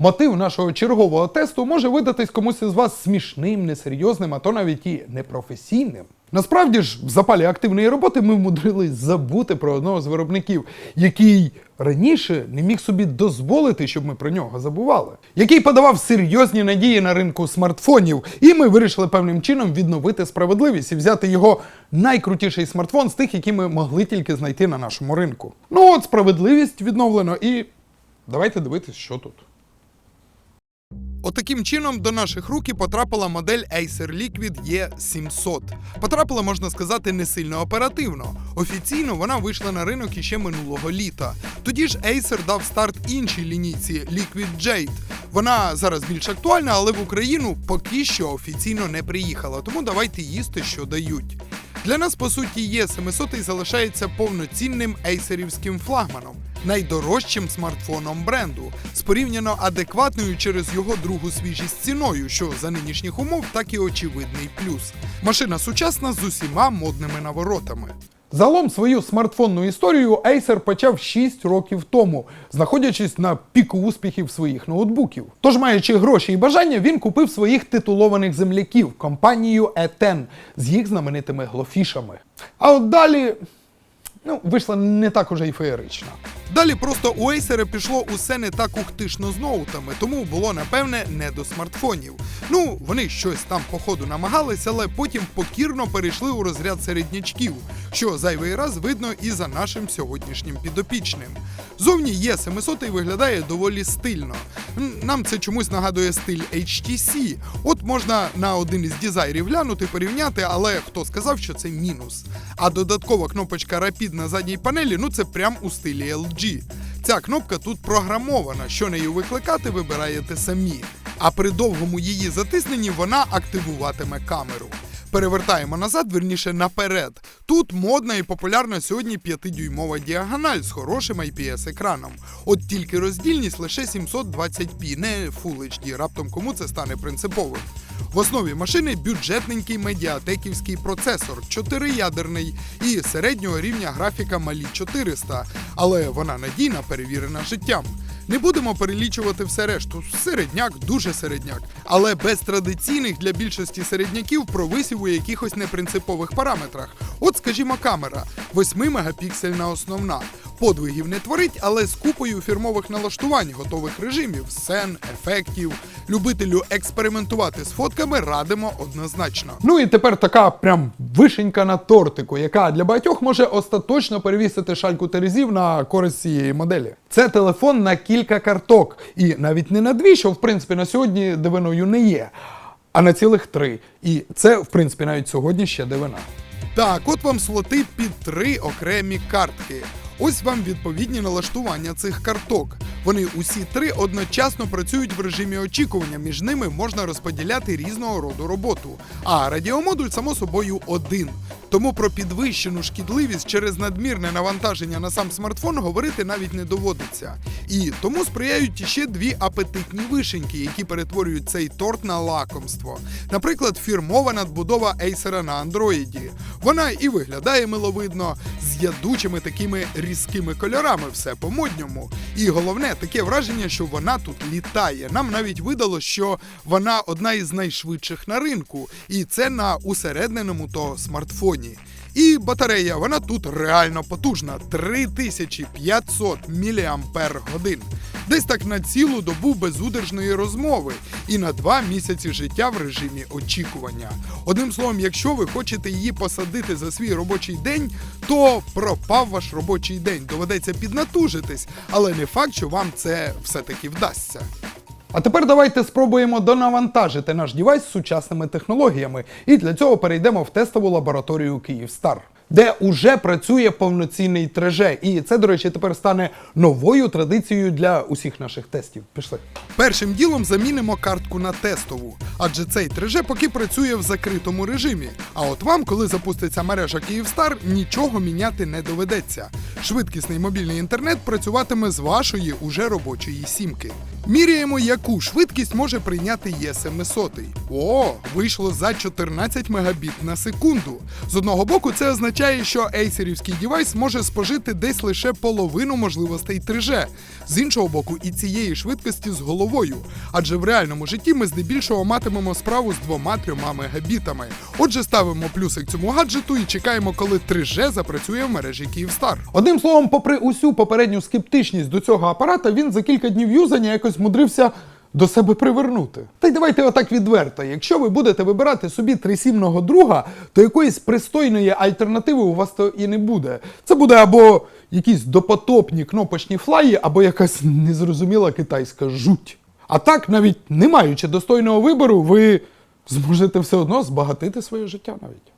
Мотив нашого чергового тесту може видатись комусь із вас смішним, несерйозним, а то навіть і непрофесійним. Насправді ж, в запалі активної роботи ми вмудрились забути про одного з виробників, який раніше не міг собі дозволити, щоб ми про нього забували, який подавав серйозні надії на ринку смартфонів, і ми вирішили певним чином відновити справедливість і взяти його найкрутіший смартфон з тих, які ми могли тільки знайти на нашому ринку. Ну от справедливість відновлено, і давайте дивитись, що тут. Отаким чином до наших рук потрапила модель Acer Liquid E700. Потрапила, можна сказати, не сильно оперативно. Офіційно вона вийшла на ринок іще минулого літа. Тоді ж Acer дав старт іншій лінійці Liquid Jade. Вона зараз більш актуальна, але в Україну поки що офіційно не приїхала. Тому давайте їсти, що дають. Для нас, по суті, є 700 залишається повноцінним ейсерівським флагманом, найдорожчим смартфоном бренду, з порівняно адекватною через його другу свіжість ціною, що за нинішніх умов так і очевидний плюс. Машина сучасна з усіма модними наворотами. Загалом свою смартфонну історію Acer почав 6 років тому, знаходячись на піку успіхів своїх ноутбуків. Тож, маючи гроші і бажання, він купив своїх титулованих земляків компанію E10 з їх знаменитими глофішами. А от далі ну, вийшла не так уже й феєрично. Далі просто у Acer пішло усе не так ухтишно з ноутами, тому було напевне не до смартфонів. Ну, вони щось там по ходу намагались, але потім покірно перейшли у розряд середнячків, що зайвий раз видно і за нашим сьогоднішнім підопічним. Зовні є 700 виглядає доволі стильно. Нам це чомусь нагадує стиль HTC. От можна на один із дизайрів глянути, порівняти, але хто сказав, що це мінус. А додаткова кнопочка Rapid на задній панелі, ну це прям у стилі LG. Ця кнопка тут програмована, що нею викликати, вибираєте самі. А при довгому її затисненні вона активуватиме камеру. Перевертаємо назад, верніше наперед. Тут модна і популярна сьогодні 5-дюймова діагональ з хорошим IPS-екраном. От тільки роздільність лише 720p, не Full HD, раптом кому це стане принциповим. В основі машини бюджетненький медіатеківський процесор, 4-ядерний і середнього рівня графіка Малі 400, але вона надійна, перевірена життям. Не будемо перелічувати все решту. Середняк дуже середняк, але без традиційних для більшості середняків провисів у якихось непринципових параметрах. От, скажімо, камера 8-мегапіксельна основна. Подвигів не творить, але з купою фірмових налаштувань, готових режимів, сцен, ефектів. Любителю експериментувати з фотками радимо однозначно. Ну і тепер така прям вишенька на тортику, яка для багатьох може остаточно перевісити шальку терезів на користь цієї моделі. Це телефон на кілька карток, і навіть не на дві, що в принципі на сьогодні дивиною не є, а на цілих три. І це, в принципі, навіть сьогодні ще дивина. Так, от вам слоти під три окремі картки. Ось вам відповідні налаштування цих карток. Вони усі три одночасно працюють в режимі очікування. Між ними можна розподіляти різного роду роботу. А радіомодуль, само собою, один. Тому про підвищену шкідливість через надмірне навантаження на сам смартфон говорити навіть не доводиться. І тому сприяють іще дві апетитні вишеньки, які перетворюють цей торт на лакомство. Наприклад, фірмова надбудова Acer на андроїді. Вона і виглядає миловидно, з ядучими такими різкими кольорами, все по-модньому. І головне, таке враження, що вона тут літає. Нам навіть видало, що вона одна із найшвидших на ринку, і це на усередненому то смартфоні. І батарея, вона тут реально потужна 3500 мАч. Десь так на цілу добу безудержної розмови і на два місяці життя в режимі очікування. Одним словом, якщо ви хочете її посадити за свій робочий день, то пропав ваш робочий день. Доведеться піднатужитись, але не факт, що вам це все-таки вдасться. А тепер давайте спробуємо донавантажити наш дівайс сучасними технологіями. І для цього перейдемо в тестову лабораторію Київстар, де уже працює повноцінний треже. І це, до речі, тепер стане новою традицією для усіх наших тестів. Пішли. Першим ділом замінимо картку на тестову, адже цей треже поки працює в закритому режимі. А от вам, коли запуститься мережа Київстар, нічого міняти не доведеться. Швидкісний мобільний інтернет працюватиме з вашої уже робочої сімки. Міряємо, яку швидкість може прийняти Є700. О, вийшло за 14 мегабіт на секунду. З одного боку, це означає, що ейсерівський девайс може спожити десь лише половину можливостей 3G. З іншого боку, і цієї швидкості з головою. Адже в реальному житті ми здебільшого матимемо справу з 2-3 мегабітами. Отже, ставимо плюсик цьому гаджету і чекаємо, коли 3G запрацює в мережі Київстар. Одним словом, попри усю попередню скептичність до цього апарата, він за кілька днів юзання якось мудрився до себе привернути. Та й давайте отак відверто. Якщо ви будете вибирати собі трисімного друга, то якоїсь пристойної альтернативи у вас то і не буде. Це буде або якісь допотопні кнопочні флаї, або якась незрозуміла китайська жуть. А так, навіть не маючи достойного вибору, ви зможете все одно збагатити своє життя навіть.